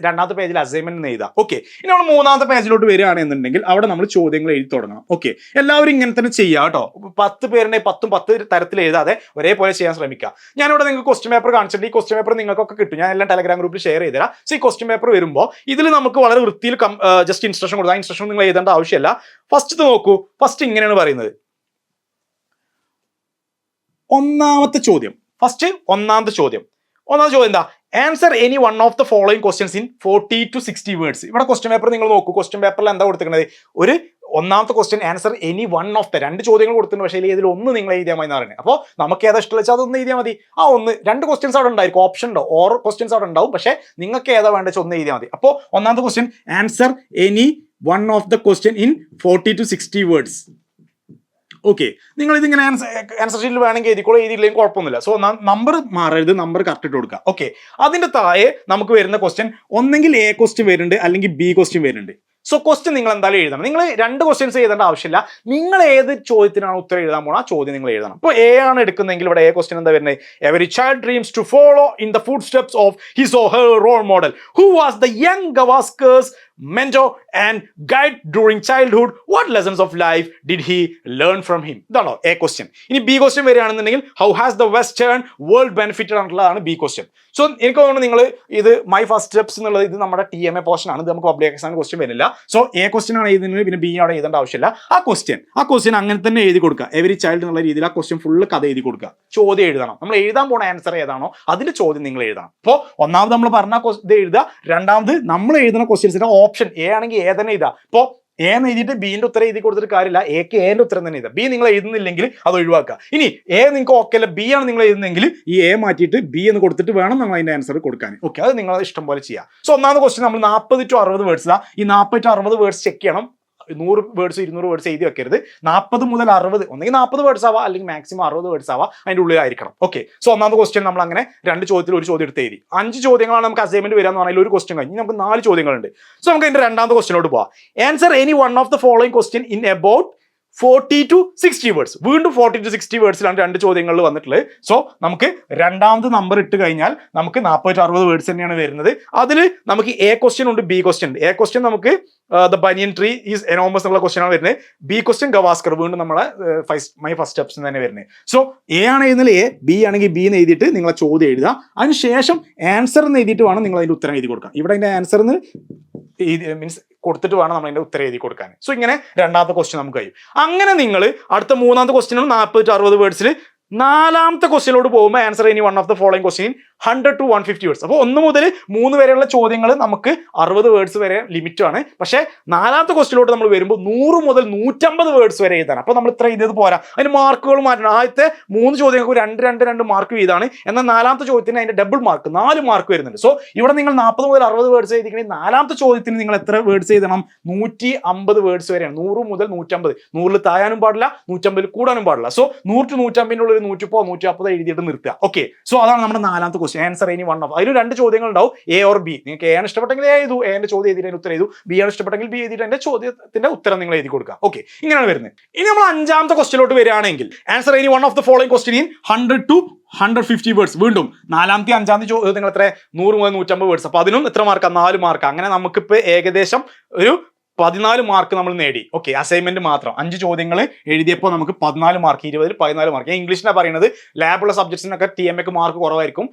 രണ്ടാമത്തെ പേജിൽ അസൈൻമെന്റ് എഴുതുക. ഓക്കെ ഇനി നമ്മൾ മൂന്നാമത്തെ പേജിലോട്ട് വരികയാണെന്നുണ്ടെങ്കിൽ അവിടെ നമ്മൾ ചോദ്യങ്ങൾ എഴുതി തുടങ്ങണം. ഓക്കെ എല്ലാവരും ഇങ്ങനെ തന്നെ ചെയ്യുക കേട്ടോ. പത്ത് പേരുടെ പത്തും പത്ത് തരത്തിൽ എഴുതാതെ ഒരേപോലെ ചെയ്യാൻ ശ്രമിക്കുക. ഞാനിവിടെ നിങ്ങൾക്ക് ക്വസ്റ്റ്യൻ പേപ്പർ കാണിച്ചിട്ട് ഈ ക്വസ്റ്റ്യൻ പേപ്പർ നിങ്ങൾക്കൊക്കെ കിട്ടും. ഞാൻ എല്ലാം ടെലഗ്രാം ഗ്രൂപ്പിൽ ഷെയർ ചെയ്തുതരാം. സോ ഈ ക്വസ്റ്റ്യൻ പേപ്പർ വരുമ്പോൾ ഇതിൽ നമുക്ക് വളരെ വൃത്തിയിൽ ജസ്റ്റ് ഇൻസ്ട്രക്ഷൻ കൊടുക്കുക ഇൻസ്ട്രക്ഷൻ നിങ്ങൾ എഴുതേണ്ട ആവശ്യമില്ല. ഫസ്റ്റ് നോക്കൂ. ഫസ്റ്റ് ഇങ്ങനെയാണ് പറയുന്നത്. ഒന്നാമത്തെ ചോദ്യം. ഫസ്റ്റ് ഒന്നാമത്തെ ചോദ്യം. ഒന്നാമത്തെ ചോദ്യം എന്താ? Answer any one of the following questions in forty to sixty words ഇവിടെ ക്വസ്റ്റ്യൻ പേപ്പർ നിങ്ങൾ നോക്കൂ. ക്വസ്റ്റ്യൻ പേപ്പറിൽ എന്താ കൊടുത്തിരിക്കുന്നത്? ഒരു ഒന്നാമത്തെ question answer any one of the രണ്ട് ചോദ്യങ്ങൾ കൊടുത്തിട്ടുണ്ട്. പക്ഷേ ഇതിൽ ഒന്ന് നിങ്ങൾ എഴുതിയാൽ മതി എന്ന് പറയുന്നത്. അപ്പോൾ നമുക്ക് ഏതാ ഇഷ്ടം വെച്ചാൽ അതൊന്ന് എഴുതിയാൽ മതി. ആ ഒന്ന് രണ്ട് ക്വസ്റ്റ്യൻസ് അവിടെ ഉണ്ടായിരിക്കും. ഓപ്ഷൻ ഉണ്ടോ? ഓർ ക്വസ്റ്റ്യൻസ് അവിടെ ഉണ്ടാവും. പക്ഷേ നിങ്ങൾക്ക് ഏതാ വേണ്ടത് ഒന്ന് എഴുതിയാൽ മതി. അപ്പോൾ ഒന്നാമത്തെ question answer any one of the question in forty to sixty words okay നിങ്ങൾ ഇതിങ്ങനെ ആൻസർ ഷീറ്റിൽ വേണമെങ്കിൽ എഴുതിക്കോളൂ എഴുതിയില്ലെങ്കിൽ കുഴപ്പമൊന്നുമില്ല. സോ നമ്പർ മാറരുത് നമ്പർ കറക്റ്റ് ഇട്ട് കൊടുക്കുക. ഓക്കെ അതിന്റെ താഴെ നമുക്ക് വരുന്ന ക്വസ്റ്റ്യൻ ഒന്നെങ്കിൽ എ ക്വസ്റ്റ്യൻ വരുന്നുണ്ട് അല്ലെങ്കിൽ ബി ക്വസ്റ്റ്യൻ വരുന്നുണ്ട്. സോ ക്വസ്റ്റ്യൻ നിങ്ങൾ എന്തായാലും എഴുതണം. നിങ്ങൾ രണ്ട് ക്വസ്റ്റ്യൻസ് എഴുതേണ്ട ആവശ്യമില്ല. നിങ്ങൾ ഏത് ചോദ്യത്തിനാണ് ഉത്തരം എഴുതാൻ പോണോ ആ ചോദ്യം നിങ്ങൾ എഴുതണം. ഇപ്പോൾ എ ആണ് എടുക്കുന്നതെങ്കിൽ ഇവിടെ എ ക്വസ്റ്റ്യൻ എന്താ വരുന്നത് every child dreams to follow in the footsteps of his or her role model who was the young Gavaskar's mentor and guide during childhood. What lessons of life did he learn from him? ഇതാണോ A question ഇനി B question വരികയാണെന്നുണ്ടെങ്കിൽ how has the western world benefited ആയിട്ടുള്ളതാണ് B question so എനിക്ക് തോന്നുന്നു നിങ്ങൾ ഇത് my first steps എന്നുള്ളത് ഇത് നമ്മുടെ ടി എം എ പോർഷൻ ആണ്. ഇത് നമുക്ക് പബ്ലിക് എക്സാം ക്വസ്റ്റ്യൻ വരില്ല സോ എ ക്വസ്റ്റ്യൻ ആണ് എഴുതുന്നത്. പിന്നെ ബി അവിടെ എഴുതേണ്ട ആവശ്യമില്ല. ആ ക്വസ്റ്റ്യൻ ആ ക്വസ്റ്റ്യൻ അങ്ങനെ തന്നെ എഴുതി കൊടുക്കുക. എവരി ചൈൽഡ് എന്നുള്ള രീതിയിൽ ആ ക്വസ്റ്റ്യൻ ഫുള്ള് കഥ എഴുതി കൊടുക്കുക. ചോദ്യം എഴുതണം. നമ്മൾ എഴുതാൻ പോണ ആൻസർ ഏതാണോ അതിന്റെ ചോദ്യം നിങ്ങൾ എഴുതണം. അപ്പോൾ ഒന്നാമത് നമ്മൾ പറഞ്ഞ ഇത് എഴുതുക. രണ്ടാമത് നമ്മൾ എഴുതുന്ന ക്വസ്റ്റ്യൻസിന്റെ ഓപ്ഷൻ എ ആണെങ്കിൽ എ തന്നെ ഇതാ ഇപ്പോൾ എ എന്ന് എഴുതിയിട്ട് ബിന്റെ ഉത്തരം എഴുതി കൊടുത്തിട്ട് കാര്യമില്ല. എക്ക് എന്റെ ഉത്തരം തന്നെ ഇതാ ബി നിങ്ങൾ എഴുതുന്നില്ലെങ്കിൽ അത് ഒഴിവാക്കുക. ഇനി എ നിങ്ങൾക്ക് ഓക്കെ അല്ല? ബി ആണ് നിങ്ങൾ എഴുതുന്നെങ്കിൽ ഈ എ മാറ്റിയിട്ട് ബി എന്ന് കൊടുത്തിട്ട് വേണം നമ്മൾ അതിന്റെ ആൻസർ കൊടുക്കാൻ. ഓക്കെ അത് നിങ്ങൾ ഇഷ്ടം പോലെ ചെയ്യാം. സോ ഒന്നാമത് ക്വസ്റ്റ്യൻ നമ്മൾ നാൽപ്പത് ടു അറുപത് വേർഡ്സ് ഈ നാൽപ്പത് ടു അറുപത് വേർഡ്സ് ചെക്ക് ചെയ്യണം. നൂറ് വേർഡ്സ് ഇരുന്നൂറ് വേർഡ്സ് എഴുതി വെക്കരുത്. നാൽപ്പത് മുതൽ അറുപത് ഒന്നെങ്കിൽ നാൽപ്പത് വേർഡ്സ് ആവാം അല്ലെങ്കിൽ മാക്സിമം അറുപത് വേർഡ്സ് ആവാം അതിന്റെ ഉള്ളിലായിരിക്കണം. ഓക്കെ സോ ഒന്നാമത്തെ ക്വസ്റ്റ്യൻ നമ്മൾ അങ്ങനെ രണ്ട് ചോദ്യത്തിൽ ഒരു ചോദ്യം എടുത്ത് എഴുതി. അഞ്ച് ചോദ്യങ്ങളാണ് നമുക്ക് അസൈൻമെന്റ് വരാന്ന് പറഞ്ഞാൽ ഒരു ക്വസ്റ്റ്യൻ കഴിഞ്ഞ് നമുക്ക് നാല് ചോദ്യങ്ങളുണ്ട്. സോ നമുക്ക് അതിന്റെ രണ്ടാമത്തെ ക്വസ്റ്റ്യനോട് പോവാം. Answer any one of the following question in about forty to sixty words വീണ്ടും ഫോർട്ടി ടു സിക്സ്റ്റി വേർഡ്സിലാണ് രണ്ട് ചോദ്യങ്ങളിൽ വന്നിട്ടുള്ളത്. സോ നമുക്ക് രണ്ടാമത് നമ്പർ ഇട്ട് കഴിഞ്ഞാൽ നമുക്ക് നാൽപ്പത്തി അറുപത് വേർഡ്സ് തന്നെയാണ് വരുന്നത്. അതിൽ നമുക്ക് എ ക്വസ്റ്റ്യൻ ഉണ്ട് ബി ക്വസ്റ്റ്യൻ ഉണ്ട്. എ ക്വസ്റ്റ്യൻ നമുക്ക് the banyan tree is enormous എന്നുള്ള ക്വസ്റ്റ്യൻ ആണ് വരുന്നത്. ബി ക്വസ്റ്റ്യൻ ഗവാസ്കർ വീണ്ടും നമ്മളെ മൈ ഫസ്റ്റ് സ്റ്റെപ്സ് തന്നെ വരുന്നത്. സോ എ ആണ് എഴുതുന്നത് എ ബി ആണെങ്കിൽ ബി എന്ന് എഴുതിയിട്ട് നിങ്ങളെ ചോദ്യം എഴുതുക. അതിനുശേഷം ആൻസർ എന്ന് എഴുതിയിട്ട് വേണം നിങ്ങൾ അതിന്റെ ഉത്തരം എഴുതി കൊടുക്കാം ഇവിടെ അതിന്റെ ആൻസർ എന്ന് മീൻസ് കൊടുത്തിട്ട് വേണം നമ്മൾ അതിന്റെ ഉത്തരം എഴുതി കൊടുക്കാൻ. സോ ഇങ്ങനെ രണ്ടാമത്തെ ക്വസ്റ്റ്യൻ നമുക്ക് കഴിയും. അങ്ങനെ നിങ്ങൾ അടുത്ത മൂന്നാമത്തെ ക്വസ്റ്റ്യനും നാൽപ്പത് അറുപത് വേർഡ്സിൽ നാലാമത്തെ ക്വസ്റ്റ്യനോട് പോകുമ്പോൾ answer any one of the following question hundred to one fifty words അപ്പോൾ ഒന്ന് മുതൽ മൂന്ന് വരെയുള്ള ചോദ്യങ്ങൾ നമുക്ക് അറുപത് വേർഡ്സ് വരെ ലിമിറ്റാണ് പക്ഷേ നാലാമത്തെ ക്വസ്റ്റിലോട്ട് നമ്മൾ വരുമ്പോൾ നൂറ് മുതൽ നൂറ്റമ്പത് വേർഡ്സ് വരെ എഴുതാണ് അപ്പോൾ നമ്മൾ ഇത്ര ഇത് പോരാ. അതിന് മാർക്കുകൾ മാറ്റണം. ആദ്യത്തെ മൂന്ന് ചോദ്യങ്ങൾക്ക് രണ്ട് രണ്ട് രണ്ട് മാർക്ക് വീതമാണ് എന്നാൽ നാലാമത്തെ ചോദ്യത്തിന് അതിന്റെ ഡബിൾ മാർക്ക് നാല് മാർക്ക് വരുന്നുണ്ട്. സോ ഇവിടെ നിങ്ങൾ നാൽപ്പത് മുതൽ അറുപത് വേർഡ്സ് എഴുതിക്കണമെങ്കിൽ നാലാമത്തെ ചോദ്യത്തിന് നിങ്ങൾ എത്ര വേർഡ്സ് എഴുതണം? നൂറ്റി അമ്പത് വേർഡ്സ് വരെയാണ്. നൂറ് മുതൽ നൂറ്റമ്പത്. നൂറിൽ താഴാനും പാടില്ല നൂറ്റമ്പതിൽ കൂടാനും പാടില്ല. സോ നൂറ് ടു നൂറ്റമ്പതിനുള്ള ഒരു നൂറ്റിപ്പോ നൂറ്റി അപ്പത് എഴുതിയിട്ട് നിർത്തുക. ഓക്കെ സോ അതാണ് നമ്മുടെ നാലാമത്തെ question answer any one of അതിൽ രണ്ട് ചോദ്യങ്ങൾ ഉണ്ടാവും എ ഓർ ബി നിങ്ങൾക്ക് എ ആണ് ഇഷ്ടപ്പെട്ടെങ്കിൽ എ ചെയ്തു. എന്റെ ചോദ്യം എഴുതിയിട്ട് ഉത്തരം എഴുതു. ബി ആണ് ഇഷ്ടപ്പെട്ടെങ്കിൽ ബി എഴുതിയിട്ട് എന്റെ ചോദ്യത്തിന്റെ ഉത്തരം നിങ്ങൾ എഴുതി കൊടുക്കുക. ഓക്കെ ഇങ്ങനെയാണ് വരുന്നത്. ഇനി നമ്മൾ അഞ്ചാമത്തെ ക്വസ്റ്റ്യനിലോട്ട് വരികയാണെങ്കിൽ answer any one of the following question in hundred to hundred fifty words വീണ്ടും നാലാമത്തെ അഞ്ചാമത്തെ നിങ്ങൾ എത്ര നൂറ് മുതൽ നൂറ്റമ്പത് വേർഡ്സ് അപ്പൊ അതിനും എത്ര മാർക്ക് നാല് മാർക്ക് അങ്ങനെ നമുക്കിപ്പോൾ ഏകദേശം ഒരു പതിനാല് മാർക്ക് നമ്മൾ നേടി. ഓക്കെ അസൈൻമെന്റ് മാത്രം. അഞ്ച് ചോദ്യങ്ങൾ എഴുതിയപ്പോൾ നമുക്ക് പതിനാല് മാർക്ക് ഇരുപതിൽ പതിനാല് മാർക്ക് ഇംഗ്ലീഷിനാണ് പറയുന്നത് ലാബുള്ള സബ്ജക്ട്സിനൊക്കെ ടി എം എക്ക് മാർക്ക് കുറവായിരിക്കും.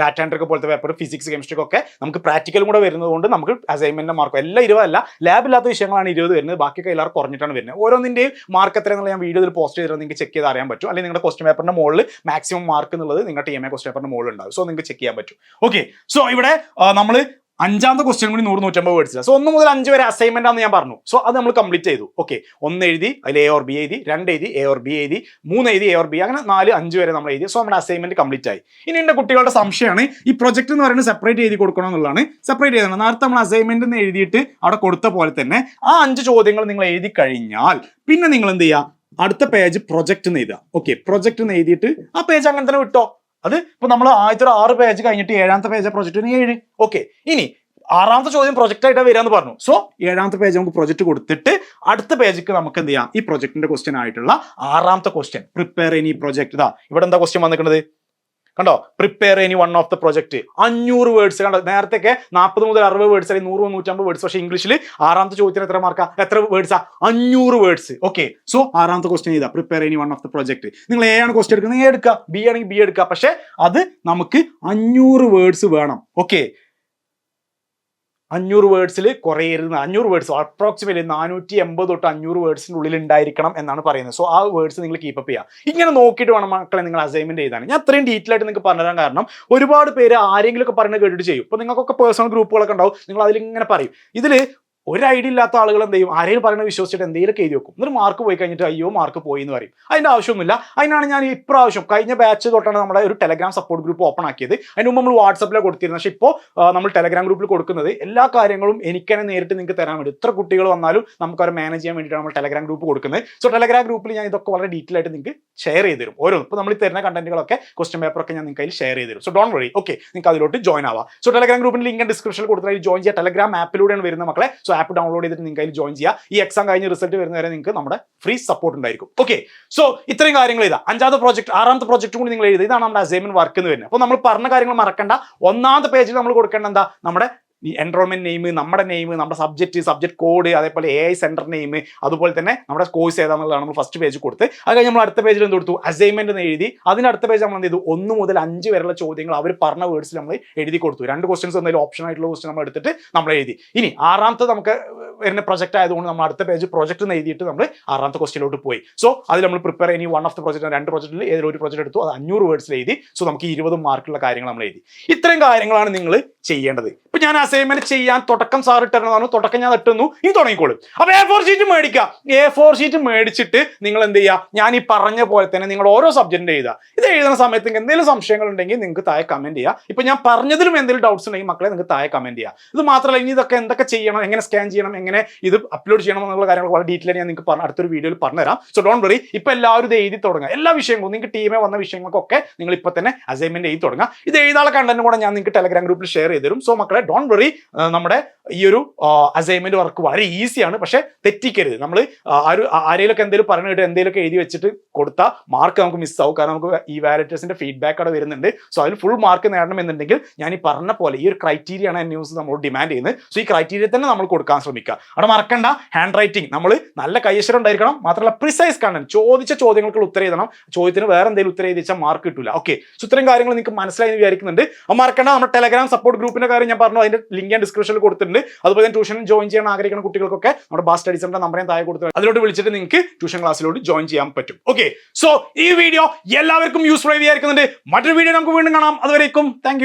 ഡാറ്റ എൻട്രി പോലത്തെ പേപ്പർ ഫിസിക്സ് കെമിസ്ട്രിക്ക് ഒക്കെ നമുക്ക് പ്രാക്ടിക്കലും കൂടെ വരുന്നതുകൊണ്ട് നമുക്ക് അസൈൻമെന്റിന്റെ മാർക്ക് എല്ലാം ഇരുപതല്ല. ലാബില്ലാത്ത വിഷയങ്ങളാണ് ഇരുപത് വരുന്നത്. ബാക്കിയൊക്കെ എല്ലാവർക്കും കുറഞ്ഞിട്ടാണ് വരുന്നത്. ഓരോന്നിന്റെയും മാർക്ക് എത്രയെന്നുള്ള ഞാൻ വീഡിയോയിൽ പോസ്റ്റ് ചെയ്തിട്ട് നിങ്ങൾക്ക് ചെക്ക് ചെയ്ത് അറിയാൻ പറ്റും. അല്ലെങ്കിൽ നിങ്ങളുടെ ക്വസ്റ്റ്യൻ പേപ്പറിന്റെ മുകളിൽ മാക്സിമം മാർക്ക് എന്നുള്ളത് നിങ്ങളുടെ ടി എം എ ക്വസ്റ്റ്യൻ പേപ്പറിന്റെ മുകളിൽ ഉണ്ടാവും സോ നിങ്ങൾക്ക് ചെക്ക് ചെയ്യാൻ പറ്റും. ഓക്കെ സോ ഇവിടെ നമ്മൾ അഞ്ചാമത്തെ ക്വസ്റ്റ്യൻ കൂടി നൂറ് നൂറ്റമ്പത് വേർഡ്സില്ല സോ ഒന്ന് മുതൽ അഞ്ച് വരെ അസൈൻമെന്റ് ആണെന്ന് ഞാൻ പറഞ്ഞു. സോ അത് നമ്മൾ കംപ്ലീറ്റ് ചെയ്തു. ഓക്കെ ഒന്ന് എഴുതി അതിൽ എ ഓർ ബി എഴുതി രണ്ട് എഴുതി എ ഓർ ബി എഴുതി മൂന്ന് എഴുതി എ ഓർ ബി അങ്ങനെ നാല് അഞ്ച് വരെ നമ്മൾ എഴുതി. സോ നമ്മുടെ അസൈൻമെന്റ് കംപ്ലീറ്റ് ആയി. ഇനി എന്റെ കുട്ടികളുടെ സംശയമാണ് ഈ പ്രൊജക്ട് എന്ന് പറയുന്നത് സെപ്പറേറ്റ് എഴുതി കൊടുക്കണം എന്നുള്ളതാണ്. സെപ്പറേറ്റ് ചെയ്യണം നേരത്തെ നമ്മൾ അസൈൻമെന്റ് എന്ന് എഴുതിയിട്ട് അവിടെ കൊടുത്ത പോലെ തന്നെ ആ അഞ്ച് ചോദ്യങ്ങൾ നിങ്ങൾ എഴുതി കഴിഞ്ഞാൽ പിന്നെ നിങ്ങൾ എന്ത് ചെയ്യുക? അടുത്ത പേജ് പ്രൊജക്ട് എന്ന് എഴുതുക. ഓക്കെ പ്രൊജക്ട് എന്ന് എഴുതിയിട്ട് ആ പേജ് അങ്ങനെ തന്നെ വിട്ടോ. അത് ഇപ്പൊ നമ്മൾ ആദ്യത്തെ ആറ് പേജ് കഴിഞ്ഞിട്ട് ഏഴാമത്തെ പേജ് ഇനി ഏഴ്. ഓക്കെ ഇനി ആറാമത്തെ ചോദ്യം പ്രൊജക്റ്റ് ആയിട്ടാണ് വരാന്ന് പറഞ്ഞു. സോ ഏഴാമത്തെ പേജ് നമുക്ക് പ്രൊജക്ട് കൊടുത്തിട്ട് അടുത്ത പേജിക്ക് നമുക്ക് എന്ത് ചെയ്യാം? ഈ പ്രൊജക്ടിന്റെ ക്വസ്റ്റ്യൻ ആയിട്ടുള്ള ആറാമത്തെ ക്വസ്റ്റ്യൻ പ്രിപ്പയർ എനി പ്രൊജക്ട് ഇതാ ഇവിടെ എന്താ ക്വസ്റ്റ്യൻ വന്നിരിക്കുന്നത്? കണ്ടോ? Prepare any one of the project അഞ്ഞൂറ് വേർഡ്സ് കണ്ടോ? നേരത്തെ നാൽപ്പത് മുതൽ അറുപത് വേർഡ്സ് അല്ലെങ്കിൽ നൂറ് നൂറ്റമ്പത് വേർഡ്സ് പക്ഷേ ഇംഗ്ലീഷിൽ ആറാമത്തെ ചോദ്യത്തിന് എത്ര മാർക്കാ എത്ര വേർഡ്സാ അഞ്ഞൂറ് വേർഡ്സ് ഓക്കെ സോ ആറാമത്തെ ക്വസ്റ്റ്യൻ ചെയ്താ prepare any one of the project നിങ്ങൾ എ ആണ് ക്വസ്റ്റ്യൻ എടുക്കുന്നത്. എ എടുക്കുക. ബി ആണെങ്കിൽ ബി എടുക്കുക. പക്ഷേ അത് നമുക്ക് അഞ്ഞൂറ് വേർഡ്സ് വേണം. ഓക്കെ അഞ്ഞൂറ് വേർഡ്സിൽ കുറയരുത്. അഞ്ഞൂറ് വേർഡ്സ് അപ്രോക്സിമേറ്റ്ലി നാനൂറ്റി എൺപത് തൊട്ട് അഞ്ഞൂറ് വേർഡ്സിന്റെ ഉള്ളിൽ ഉണ്ടായിരിക്കണം എന്നാണ് പറയുന്നത്. സോ ആ വേർഡ്സ് നിങ്ങൾ കീപ്പ് ചെയ്യുക. ഇങ്ങനെ നോക്കിയിട്ട് വേണം മക്കളെ നിങ്ങൾ അസൈൻമെന്റ് ചെയ്താണ് ഞാൻ അത്രയും ഡീറ്റെയിൽ ആയിട്ട് നിങ്ങൾക്ക് പറഞ്ഞുതരാൻ കാരണം ഒരുപാട് പേര് ആരെങ്കിലും ഒക്കെ പറയുന്നത് കേട്ടിട്ട് ചെയ്യും. ഇപ്പോൾ നിങ്ങൾക്കൊക്കെ പേഴ്സണൽ ഗ്രൂപ്പുകളൊക്കെ ഉണ്ടാവും. നിങ്ങൾ അതിലിങ്ങനെ പറയും. ഇതിൽ ഒരു ഐഡിയ ഇല്ലാത്ത ആളുകൾ എന്ത് ചെയ്യും? ആരെയും പറയുന്നത് വിശ്വസിച്ചിട്ട് എന്തെങ്കിലുമൊക്കെ എഴുതി വെക്കും. എന്നിട്ട് മാർക്ക് പോയി കഴിഞ്ഞിട്ട് അയ്യോ മാർക്ക് പോയി എന്ന് പറയും. അതിന്റെ ആവശ്യമൊന്നുമില്ല. അതിനാണ് ഞാൻ ഇപ്രാവശ്യം കഴിഞ്ഞ ബാച്ച് തൊട്ടാണ് നമ്മുടെ ഒരു ടെലഗ്രാം സപ്പോർട്ട് ഗ്രൂപ്പ് ഓപ്പൺ ആക്കിയത്. അതിന് മുമ്പ് നമ്മൾ വാട്സപ്പിലെ കൊടുത്തിരുന്നത്. പക്ഷേ ഇപ്പോൾ നമ്മൾ ടെലഗ്രാം ഗ്രൂപ്പിൽ കൊടുക്കുന്നത് എല്ലാ കാര്യങ്ങളും എനിക്ക് തന്നെ നേരിട്ട് നിങ്ങൾക്ക് തരാൻ വേണ്ടി. എത്ര കുട്ടികൾ വന്നാലും നമുക്ക് അവരെ മാനേജ് ചെയ്യാൻ വേണ്ടിയിട്ടാണ് നമ്മൾ ടെലഗ്രാം ഗ്രൂപ്പ് കൊടുക്കുന്നത്. സോ ടെലഗ്രാം ഗ്രൂപ്പിൽ ഞാൻ ഇതൊക്കെ വളരെ ഡീറ്റെയിൽ ആയിട്ട് നിങ്ങൾക്ക് ഷെയർ ചെയ്ത് തരും. ഓരോ ഇപ്പോൾ നമ്മൾ തരുന്ന കണ്ടന്റുകളൊക്കെ ക്വസ്റ്റൻ പേപ്പറൊക്കെ ഞാൻ നിങ്ങൾക്ക് അതിൽ ഷെയർ ചെയ്ത് തരും. സോ ഡോൺ വഴി ഓക്കെ നിങ്ങൾക്ക് അതിലോട്ട് ജോയിൻ ആവാം. സോ ടെലഗ്രാം ഗ്രൂപ്പിന്റെ ലിങ്ക് ഡിസ്ക്രിപ്ഷനിൽ കൊടുത്താൽ ജോയിൻ ചെയ്യുക ടെലഗ്രാം ആപ്പിലൂടെയാണ് വരുന്ന മക്കളെ. സോ ആപ്പ് ഡൗൺലോഡ് ചെയ്തിട്ട് നിങ്ങൾക്ക് അതിൽ ജോയിൻ ചെയ്യാം. ഈ എക്സാം കഴിഞ്ഞ് റിസൾട്ട് വരുന്ന വരെ നിങ്ങൾക്ക് നമ്മുടെ ഫ്രീ സപ്പോർട്ട് ഉണ്ടായിരിക്കും. ഓക്കെ സോ ഇത്രയും കാര്യങ്ങൾ ഇതാ. അഞ്ചാമത്തെ പ്രോജക്റ്റ് ആറാമത്തെ പ്രോജക്റ്റ് കൂടി നിങ്ങൾ എഴുതി ഇതാണ് നമ്മുടെ അസൈൻമെന്റ് വർക്ക് എന്ന് വരുന്നത്. അപ്പോൾ നമ്മൾ പറഞ്ഞ കാര്യങ്ങൾ മറക്കണ്ട. ഒന്നാമത്തെ പേജിൽ നമ്മൾ കൊടുക്കേണ്ട എന്താ? നമ്മുടെ ഈ എൻറോൾമെന്റ് നെയിം നമ്മുടെ നെയിം നമ്മുടെ സബ്ജക്റ്റ് സബ്ജക്ട് കോഡ് അതേപോലെ എ ഐ സെന്റർ നെയിം അതുപോലെ തന്നെ നമ്മുടെ കോഴ്സ് ഏതാണെന്നുള്ളതാണ് നമ്മൾ ഫസ്റ്റ് പേജ് കൊടുത്ത്. അത് കഴിഞ്ഞ് നമ്മൾ അടുത്ത പേജിൽ എന്ത് കൊടുത്തു? അസൈൻമെന്റ് എന്ന് എഴുതി. അതിന് അടുത്ത പേജ് നമ്മൾ എന്ത് ചെയ്തു? ഒന്ന് മുതൽ അഞ്ച് വരെയുള്ള ചോദ്യങ്ങൾ അവർ പറഞ്ഞ വേർഡ്സിൽ നമ്മൾ എഴുതി കൊടുത്തു. രണ്ട് ക്വസ്റ്റ്യൻസ് എന്തെങ്കിലും ഓപ്ഷൻ ആയിട്ടുള്ള ക്വസ്റ്റ്യൻ നമ്മൾ എടുത്തിട്ട് നമ്മൾ എഴുതി. ഇനി ആറാമത്തെ നമുക്ക് വരുന്ന പ്രൊജക്ട് ആയതുകൊണ്ട് നമ്മൾ അടുത്ത പേജ് പ്രൊജക്ട് എന്ന് എഴുതിയിട്ട് നമ്മൾ ആറാമത്തെ ക്വസ്റ്റിലോട്ട് പോയി. സോ അതിൽ നമ്മൾ പ്രിപ്പയർ ഇനി വൺ ഓഫ് ദ പ്രൊജക്ട് രണ്ട് പ്രൊജക്റ്റിൽ ഏതൊരു ഒരു പ്രൊജക്ട് എടുത്തു. അത് അഞ്ഞൂറ് വേർഡ്സിൽ എഴുതി. സോ നമുക്ക് ഇരുപത് മാർക്കുള്ള കാര്യങ്ങൾ നമ്മൾ എഴുതി. ഇത്രയും കാര്യങ്ങളാണ് നിങ്ങൾ ചെയ്യേണ്ടത്. ഇപ്പൊ ഞാൻ അസൈൻമെന്റ് ചെയ്യാൻ തുടക്കം സാർ ഇട്ടിരുന്നതാണ് തുടക്കം ഞാൻ തട്ടുന്നു ഇനി തുടങ്ങിക്കോളും. അപ്പൊ എ ഫോർ ഷീറ്റ് മേടിക്കുക എ ഫോർ ഷീറ്റ് മേടിച്ചിട്ട് നിങ്ങൾ എന്ത് ചെയ്യുക ഞാൻ ഈ പറഞ്ഞ പോലെ തന്നെ നിങ്ങൾ ഓരോ സബ്ജക്റ്റിന്റെ എഴുതുക ഇത് എഴുതുന്ന സമയത്ത് നിങ്ങൾക്ക് എന്തെങ്കിലും സംശയങ്ങൾ ഉണ്ടെങ്കിൽ നിങ്ങൾക്ക് താഴെ കമന്റ് ചെയ്യുക ഇപ്പൊ ഞാൻ പറഞ്ഞതിലും എന്തെങ്കിലും ഡൗട്ട്സ് ഉണ്ടെങ്കിൽ മക്കളെ നിങ്ങൾക്ക് താഴെ കമന്റ് ചെയ്യുക ഇത് മാത്രമല്ല ഇനി ഇതൊക്കെ എന്തൊക്കെ ചെയ്യണം എങ്ങനെ സ്കാൻ ചെയ്യണം എങ്ങനെ ഇത് അപ്ലോഡ് ചെയ്യണം എന്നുള്ള കാര്യങ്ങൾ വളരെ ഡീറ്റെയിൽ ഞാൻ നിങ്ങൾക്ക് പറഞ്ഞ അടുത്തൊരു വീഡിയോയിൽ പറഞ്ഞുതരാം. സോ ഡോൺ വെറി ഇപ്പൊ എല്ലാവരും ഇത് എഴുതി തുടങ്ങുക. എല്ലാ വിഷയങ്ങളും നിങ്ങൾക്ക് ടീമേ വന്ന വിഷയങ്ങൾക്കൊക്കെ നിങ്ങൾ ഇപ്പൊ തന്നെ അസൈൻമെന്റ് എഴുതി തുടങ്ങുക. ഇത് എഴുതാനുള്ള കണ്ടന്റ് കൂടെ ഞാൻ നിങ്ങൾക്ക് ടെലഗ്രാം ഗ്രൂപ്പിൽ ഷെയർ ചെയ്തു തരും സോ മക്കളെ ഡോൺ വറി നമ്മുടെ ഈ ഒരു അസൈൻമെന്റ് വർക്ക് വളരെ ഈസിയാണ് പക്ഷേ തെറ്റിക്കരുത്. നമ്മൾ ആര് ആരെങ്കിലൊക്കെ എന്തെങ്കിലും പറഞ്ഞു കേട്ട് എന്തെങ്കിലുമൊക്കെ എഴുതി വെച്ചിട്ട് കൊടുത്താൽ മാർക്ക് നമുക്ക് മിസ് ആവും. കാരണം നമുക്ക് ഈ വാലറ്റേഴ്സിന്റെ ഫീഡ്ബാക്ക് അവിടെ വരുന്നുണ്ട്. സോ അതിൽ ഫുൾ മാർക്ക് നേടണം എന്നുണ്ടെങ്കിൽ ഞാൻ ഈ പറഞ്ഞ പോലെ ഈ ഒരു ക്രൈറ്റീരിയ ആണ് ന്യൂസ് നമ്മൾ ഡിമാൻഡ് ചെയ്യുന്നത്. സോ ഈ ക്രൈറ്റീരിയ തന്നെ നമ്മൾ കൊടുക്കാൻ ശ്രമിക്കുക. അവിടെ മറക്കണ്ട ഹാൻഡ് റൈറ്റിംഗ് നമ്മൾ നല്ല കൈശ്വരം ഉണ്ടായിരിക്കണം. മാത്രമല്ല പ്രിസൈസ് കണ്ടന്റ് ചോദിച്ച ചോദ്യങ്ങൾക്കുള്ള ഉത്തരം എഴുതണം. ചോദ്യത്തിന് വേറെ എന്തെങ്കിലും ഉത്തരം എഴുതിച്ചാൽ മാർക്ക് കിട്ടില്ല ഓക്കെ സോ ഇത്രയും കാര്യങ്ങൾ നിങ്ങൾക്ക് മനസ്സിലായി എന്ന് വിചാരിക്കുന്നുണ്ട്. മറക്കണ്ട നമ്മുടെ ടെലഗ്രാം സപ്പോർട്ട് ഗ്രൂപ്പിന്റെ കാര്യം ഞാൻ പറഞ്ഞു. അതിന്റെ ലിങ്ക് ഞാൻ ഡിസ്ക്രിപ്ഷനിൽ കൊടുത്തിട്ടുണ്ട്. അതുപോലെ തന്നെ ട്യൂഷൻ ജോയിൻ ചെയ്യാൻ ആഗ്രഹിക്കുന്ന കുട്ടികൾക്കൊക്കെ നമ്മുടെ ബാസ് സ്റ്റഡി സെന്റർ ഞാൻ താഴെ കൊടുത്തു അതിലോട്ട് വിളിച്ചിട്ട് നിങ്ങൾക്ക് ട്യൂഷൻ ക്ലാസ്സിലോട്ട് ജോയിൻ ചെയ്യാൻ പറ്റും. ഓക്കെ സോ ഈ വീഡിയോ എല്ലാവർക്കും യൂസ്ഫുൾ ആയി മറ്റൊരു വീഡിയോ നമുക്ക് വീണ്ടും കാണാം. അതുവരേക്കും താങ്ക്